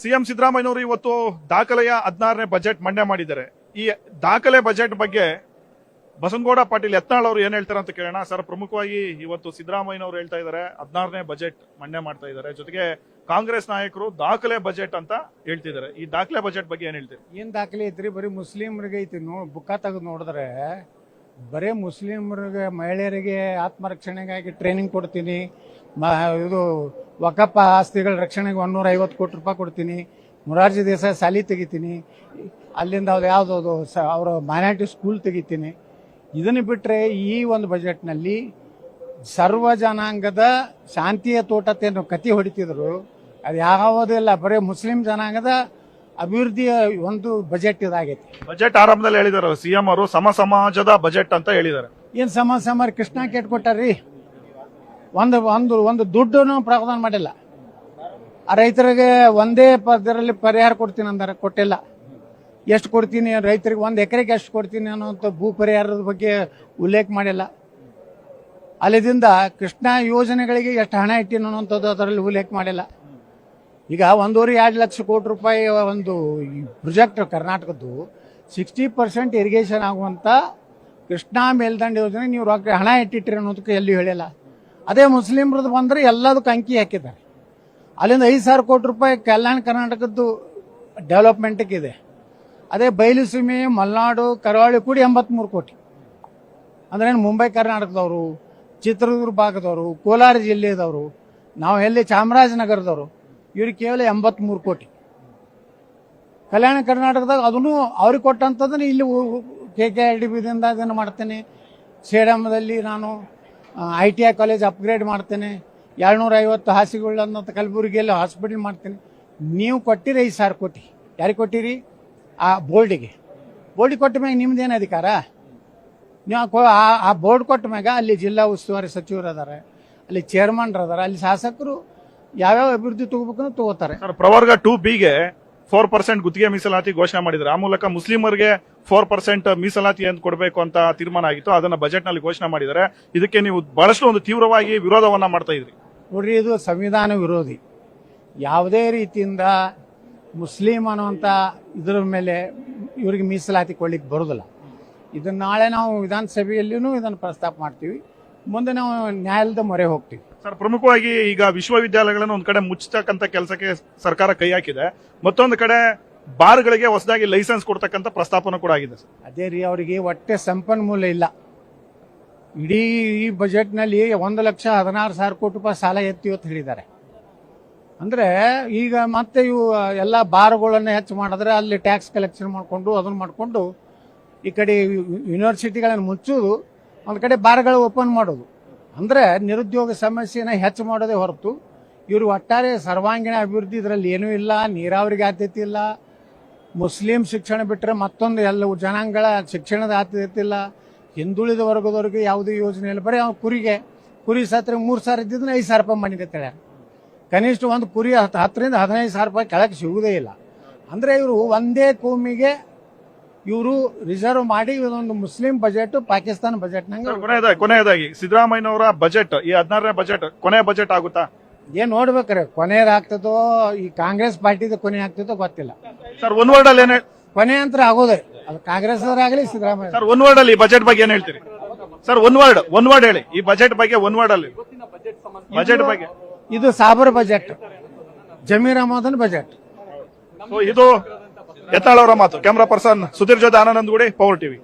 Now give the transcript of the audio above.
CM ಸಿದ್ದರಾಮಯ್ಯನವರು ಇವತ್ತು ದಾಖಲೆಯ ಹದಿನಾರನೇ ಬಜೆಟ್ ಮಂಡನೆ ಮಾಡಿದ್ದಾರೆ. ಈ ದಾಖಲೆ ಬಜೆಟ್ ಬಗ್ಗೆ ಬಸನಗೌಡ ಪಾಟೀಲ್ ಯತ್ನಾಳ್ ಅವರು ಏನ್ ಹೇಳ್ತಾರೆ ಅಂತ ಕೇಳೋಣ. ಸರ್, ಪ್ರಮುಖವಾಗಿ ಇವತ್ತು ಸಿದ್ದರಾಮಯ್ಯನವರು ಹೇಳ್ತಾ ಇದ್ದಾರೆ, ಹದಿನಾರನೇ ಬಜೆಟ್ ಮಂಡನೆ ಮಾಡ್ತಾ ಇದ್ದಾರೆ. ಜೊತೆಗೆ ಕಾಂಗ್ರೆಸ್ ನಾಯಕರು ದಾಖಲೆ ಬಜೆಟ್ ಅಂತ ಹೇಳ್ತಿದ್ದಾರೆ. ಈ ದಾಖಲೆ ಬಜೆಟ್ ಬಗ್ಗೆ ಏನ್ ಹೇಳ್ತೀರಿ? ಏನ್ ದಾಖಲೆ ಐತ್ರಿ? ಬರೀ ಮುಸ್ಲಿಮರಿಗೆ ಐತಿ ನೋ, ಬುಕ್ಕ ತೆಗೆದು ನೋಡಿದ್ರೆ ಬರೀ ಮುಸ್ಲಿಮರಿಗೆ ಮಹಿಳೆಯರಿಗೆ ಆತ್ಮರಕ್ಷಣೆಗಾಗಿ ಟ್ರೈನಿಂಗ್ ಕೊಡ್ತೀನಿ. ಇದು ವಕಪ ಆಸ್ತಿಗಳ ರಕ್ಷಣೆಗೆ ಒಂದೂರ ಐವತ್ತು ಕೋಟಿ ರೂಪಾಯಿ ಕೊಡ್ತೀನಿ. ಮೊರಾರ್ಜಿ ದೇಸಾಯಿ ಸಾಲಿ ತೆಗಿತೀನಿ. ಅಲ್ಲಿಂದ ಅವ್ರು ಯಾವುದದು ಸ ಅವರ ಮೈನಾರಿಟಿ ಸ್ಕೂಲ್ ತೆಗಿತೀನಿ. ಇದನ್ನು ಬಿಟ್ಟರೆ ಈ ಒಂದು ಬಜೆಟ್ನಲ್ಲಿ ಸರ್ವ ಜನಾಂಗದ ಶಾಂತಿಯ ತೋಟತೆಯನ್ನು ಕತಿ ಹೊಡಿತಿದ್ರು. ಅದು ಯಾವುದಿಲ್ಲ ಬರೀ ಮುಸ್ಲಿಂ ಜನಾಂಗದ ಅಭಿವೃದ್ಧಿಯ ಒಂದು ಬಜೆಟ್ ಇದಾಗೈತಿ. ಬಜೆಟ್ ಆರಂಭದಲ್ಲಿ ಹೇಳಿದಾರೆ ಸಿಎಂ ಅವರು ಸಮ ಸಮಾಜದ ಬಜೆಟ್ ಅಂತ ಹೇಳಿದ್ದಾರೆ ಏನು ಸಮ ಸಮಾರ ಕೃಷ್ಣ ಕೆಟ್ ಕೊಟ್ಟಾರ್ರಿ? ಒಂದು ಒಂದು ಒಂದು ದುಡ್ಡನ್ನು ಪ್ರಾವಧಾನ ಮಾಡಿಲ್ಲ. ರೈತರಿಗೆ ಒಂದೇ ಪದರಲ್ಲಿ ಪರಿಹಾರ ಕೊಡ್ತೀನಿ ಅಂದಾರೆ ಕೊಟ್ಟಿಲ್ಲ. ಎಷ್ಟು ಕೊಡ್ತೀನಿ, ರೈತರಿಗೆ ಒಂದು ಎಕರೆಗೆ ಎಷ್ಟು ಕೊಡ್ತೀನಿ ಅನ್ನೋಂಥ ಭೂ ಪರಿಹಾರದ ಬಗ್ಗೆ ಉಲ್ಲೇಖ ಮಾಡಿಲ್ಲ. ಅಲ್ಲಿದಿಂದ ಕೃಷ್ಣ ಯೋಜನೆಗಳಿಗೆ ಎಷ್ಟು ಹಣ ಇಟ್ಟಿನ ಅನ್ನೋಂಥದ್ದು ಅದರಲ್ಲಿ ಉಲ್ಲೇಖ ಮಾಡಿಲ್ಲ. ಈಗ ಒಂದೂವರೆ ಎರಡು ಲಕ್ಷ ಕೋಟಿ ರೂಪಾಯಿ ಒಂದು ಪ್ರೊಜೆಕ್ಟ್ ಕರ್ನಾಟಕದ್ದು, ಸಿಕ್ಸ್ಟಿ ಪರ್ಸೆಂಟ್ ಇರಿಗೇಷನ್ ಆಗುವಂಥ ಕೃಷ್ಣಾ ಮೇಲ್ದಂಡ ಯೋಜನೆ ನೀವು ರೊಕ್ಕ ಹಣ ಇಟ್ಟಿಟ್ರಿ ಅನ್ನೋದಕ್ಕೆ ಎಲ್ಲಿ ಹೇಳಿಲ್ಲ. ಅದೇ ಮುಸ್ಲಿಮ್ರದ್ದು ಬಂದರೆ ಎಲ್ಲದಕ್ಕೂ ಅಂಕಿ ಹಾಕಿದ್ದಾರೆ. ಅಲ್ಲಿಂದ ಐದು ಸಾವಿರ ಕೋಟಿ ರೂಪಾಯಿ ಕಲ್ಯಾಣ ಕರ್ನಾಟಕದ್ದು ಇದೆ. ಅದೇ ಬಯಲುಸೀಮೆ ಮಲೆನಾಡು, ಕರಾವಳಿ ಕೂಡಿ ಎಂಬತ್ಮೂರು ಕೋಟಿ. ಅಂದ್ರೆ ಮುಂಬೈ ಕರ್ನಾಟಕದವರು, ಚಿತ್ರದುರ್ಗ ಭಾಗದವರು, ಕೋಲಾರ ಜಿಲ್ಲೆದವರು, ನಾವು ಎಲ್ಲಿ ಚಾಮರಾಜನಗರದವರು, ಇವರು ಕೇವಲ ಎಂಬತ್ಮೂರು ಕೋಟಿ. ಕಲ್ಯಾಣ ಕರ್ನಾಟಕದಾಗ ಅದನ್ನು ಅವ್ರಿಗೆ ಕೊಟ್ಟಂಥದ್ದನ್ನು ಇಲ್ಲಿ ಕೆ ಕೆ ಆರ್ ಡಿ ಬಿದಿಂದ ಅದನ್ನು ಮಾಡ್ತೇನೆ. ಸೇಡಮ್ಮದಲ್ಲಿ ನಾನು I T I college upgrade ಮಾಡ್ತೇನೆ. ಏಳ್ನೂರ ಐವತ್ತು ಹಾಸಿಗೆಗಳನ್ನ ಕಲಬುರಗಿಯಲ್ಲಿ ಹಾಸ್ಪಿಟಲ್ ಮಾಡ್ತೇನೆ. ನೀವು ಕೊಟ್ಟಿರಿ ಐದು ಸಾವಿರ ಕೋಟಿ. ಯಾರಿಗೆ ಕೊಟ್ಟಿರಿ? ಆ ಬೋರ್ಡಿಗೆ ಬೋರ್ಡಿಗೆ ಕೊಟ್ಟ ಮ್ಯಾಗ ನಿಮ್ದೇನು ಅಧಿಕಾರ? ನೀವು ಆ ಬೋರ್ಡ್ ಕೊಟ್ಟ ಮ್ಯಾಗ ಅಲ್ಲಿ ಜಿಲ್ಲಾ ಉಸ್ತುವಾರಿ ಸಚಿವರು ಅದಾರೆ, ಅಲ್ಲಿ ಚೇರ್ಮನ್ರು ಅದಾರ, ಅಲ್ಲಿ ಶಾಸಕರು ಯಾವ್ಯಾವ ಅಭಿವೃದ್ಧಿ ತಗೋಬೇಕು ತಗೋತಾರೆ. ಪ್ರವರ್ಗ ಟು ಬಿಗೆ ಫೋರ್ ಪರ್ಸೆಂಟ್ ಗುತ್ತಿಗೆ ಮೀಸಲಾತಿ ಘೋಷಣೆ ಮಾಡಿದ್ರು ಆ ಮೂಲಕ ಮುಸ್ಲಿಮರಿಗೆ ಫೋರ್ ಪರ್ಸೆಂಟ್ ಮೀಸಲಾತಿ ಅಂತ ಕೊಡಬೇಕು ಅಂತ ತೀರ್ಮಾನ ಆಗಿತ್ತು. ಅದನ್ನ ಬಜೆಟ್ನಲ್ಲಿ ಘೋಷಣೆ ಮಾಡಿದ್ದಾರೆ. ಇದಕ್ಕೆ ನೀವು ಬಹಳಷ್ಟು ಒಂದು ತೀವ್ರವಾಗಿ ವಿರೋಧವನ್ನ ಮಾಡ್ತಾ ಇದ್ರಿ. ನೋಡ್ರಿ, ಇದು ಸಂವಿಧಾನ ವಿರೋಧಿ. ಯಾವುದೇ ರೀತಿಯಿಂದ ಮುಸ್ಲಿಂ ಅನ್ನುವಂಥ ಇದರ ಮೇಲೆ ಇವರಿಗೆ ಮೀಸಲಾತಿ ಕೊಡ್ಲಿಕ್ಕೆ ಬರೋದಿಲ್ಲ. ಇದನ್ನ ನಾಳೆ ನಾವು ವಿಧಾನಸಭೆಯಲ್ಲಿಯೂ ಇದನ್ನು ಪ್ರಸ್ತಾಪ ಮಾಡ್ತೀವಿ. ಮುಂದೆ ನಾವು ನ್ಯಾಯಾಲಯದ ಮೊರೆ ಹೋಗ್ತೀವಿ. ಸರ್, ಪ್ರಮುಖವಾಗಿ ಈಗ ವಿಶ್ವವಿದ್ಯಾಲಯಗಳನ್ನು ಒಂದ್ ಕಡೆ ಮುಚ್ಚತಕ್ಕಂತ ಕೆಲಸಕ್ಕೆ ಸರ್ಕಾರ ಕೈ ಹಾಕಿದೆ. ಮತ್ತೊಂದು ಕಡೆ ಬಾರ್ಗಳಿಗೆ ಹೊಸದಾಗಿ ಲೈಸೆನ್ಸ್ ಕೊಡ್ತಕ್ಕಂಥ ಪ್ರಸ್ತಾಪನ ಕೂಡ ಆಗಿದೆ ಸರ್. ಅದೇ ರೀ, ಅವರಿಗೆ ಒಟ್ಟೆ ಸಂಪನ್ಮೂಲ ಇಲ್ಲ. ಇಡೀ ಈ ಬಜೆಟ್ನಲ್ಲಿ ಒಂದು ಲಕ್ಷ ಹದಿನಾರು ಸಾವಿರ ಕೋಟಿ ರೂಪಾಯಿ ಸಾಲ ಎತ್ತಿ ಅಂತ ಹೇಳಿದ್ದಾರೆ. ಅಂದ್ರೆ ಈಗ ಮತ್ತೆ ಇವು ಎಲ್ಲ ಬಾರ್ಗಳನ್ನು ಹೆಚ್ಚು ಮಾಡಿದ್ರೆ ಅಲ್ಲಿ ಟ್ಯಾಕ್ಸ್ ಕಲೆಕ್ಷನ್ ಮಾಡಿಕೊಂಡು ಅದನ್ನ ಮಾಡಿಕೊಂಡು ಈ ಕಡೆ ಯೂನಿವರ್ಸಿಟಿಗಳನ್ನು ಮುಚ್ಚೋದು, ಒಂದು ಕಡೆ ಬಾರ್ಗಳು ಓಪನ್ ಮಾಡೋದು. ಅಂದ್ರೆ ನಿರುದ್ಯೋಗ ಸಮಸ್ಯೆನ ಹೆಚ್ಚು ಮಾಡೋದೇ ಹೊರತು ಇವರು ಒಟ್ಟಾರೆ ಸರ್ವಾಂಗೀಣ ಅಭಿವೃದ್ಧಿ ಇದರಲ್ಲಿ ಏನೂ ಇಲ್ಲ, ನೀರಾವರಿಗೆ ಆದ್ಯತೆ ಇಲ್ಲ, ಮುಸ್ಲಿಂ ಶಿಕ್ಷಣ ಬಿಟ್ಟರೆ ಮತ್ತೊಂದು ಎಲ್ಲ ಜನಾಂಗಗಳ ಶಿಕ್ಷಣದ ಆದ್ಯತೆ ಇಲ್ಲ, ಹಿಂದುಳಿದ ವರ್ಗದವ್ರಿಗೆ ಯಾವುದೇ ಯೋಜನೆ ಇಲ್ಲ. ಬರೀ ಅವ್ನು ಕುರಿಗೆ, ಕುರಿ ಸತ್ರ ಮೂರು ಸಾವಿರ ಇದ್ದಿದ್ದನ್ನ ಐದು ಸಾವಿರ ರೂಪಾಯಿ ಮಾಡಿದೆ ಕನಿಷ್ಠ ಒಂದು ಕುರಿ ಹತ್ತು ಹತ್ತರಿಂದ ಹದಿನೈದು ಸಾವಿರ ರೂಪಾಯಿ ಕೆಳಗೆ ಸಿಗುವುದೇ ಇಲ್ಲ. ಅಂದರೆ ಇವರು ಒಂದೇ ಕೋಮಿಗೆ ಇವರು ರಿಸರ್ವ್ ಮಾಡಿ ಇದೊಂದು ಮುಸ್ಲಿಂ ಬಜೆಟ್ ಪಾಕಿಸ್ತಾನ ಬಜೆಟ್ನಂಗೆ ಸರ್, ಕೊನೆಯದಾಗಿ ಕೊನೆಯದಾಗಿ ಸಿದ್ದರಾಮಯ್ಯನವರ ಬಜೆಟ್ ಈ ಹದಿನಾರನೇ ಬಜೆಟ್ ಕೊನೆ ಬಜೆಟ್ ಆಗುತ್ತಾ? ಏನು ನೋಡ್ಬೇಕ್ರೆ ಕೊನೆಯದಾಗ್ತದೋ ಈ ಕಾಂಗ್ರೆಸ್ ಪಾರ್ಟಿದ ಕೊನೆ ಆಗ್ತದೋ ಗೊತ್ತಿಲ್ಲ. ಸರ್ ಒನ್ ವರ್ಡ್ ಅಲ್ಲಿ ಏನ್ ಹೇಳ್- ಕೊನೆ ಅಂತ ಆಗೋದೇ ಅದು ಕಾಂಗ್ರೆಸ್ ಅವರಾಗಲಿ ಸಿದ್ದರಾಮಯ್ಯ ಸರ್ ಒನ್ ವರ್ಡ್ ಅಲ್ಲಿ ಈ ಬಜೆಟ್ ಬಗ್ಗೆ ಏನ್ ಹೇಳ್ತೀರಿ? Sir one word one word ಹೇಳಿ ಈ ಬಜೆಟ್ ಬಗ್ಗೆ ಒನ್ ವರ್ಡ್ ಅಲ್ಲಿ ಬಜೆಟ್ ಬಗ್ಗೆ. ಇದು ಸಾಬರ್ ಬಜೆಟ್ ಜಮೀರ್ ಅಹಮದನ್ ಬಜೆಟ್ ಇದು ಯತ್ನಾಳ್ ಅವರ ಮಾತು. ಕ್ಯಾಮರಾ ಪರ್ಸನ್ ಸುಧೀರ್ ಜೊತೆ ಆನಂದ್ ಗುಡಿ ಪವರ್ ಟಿವಿ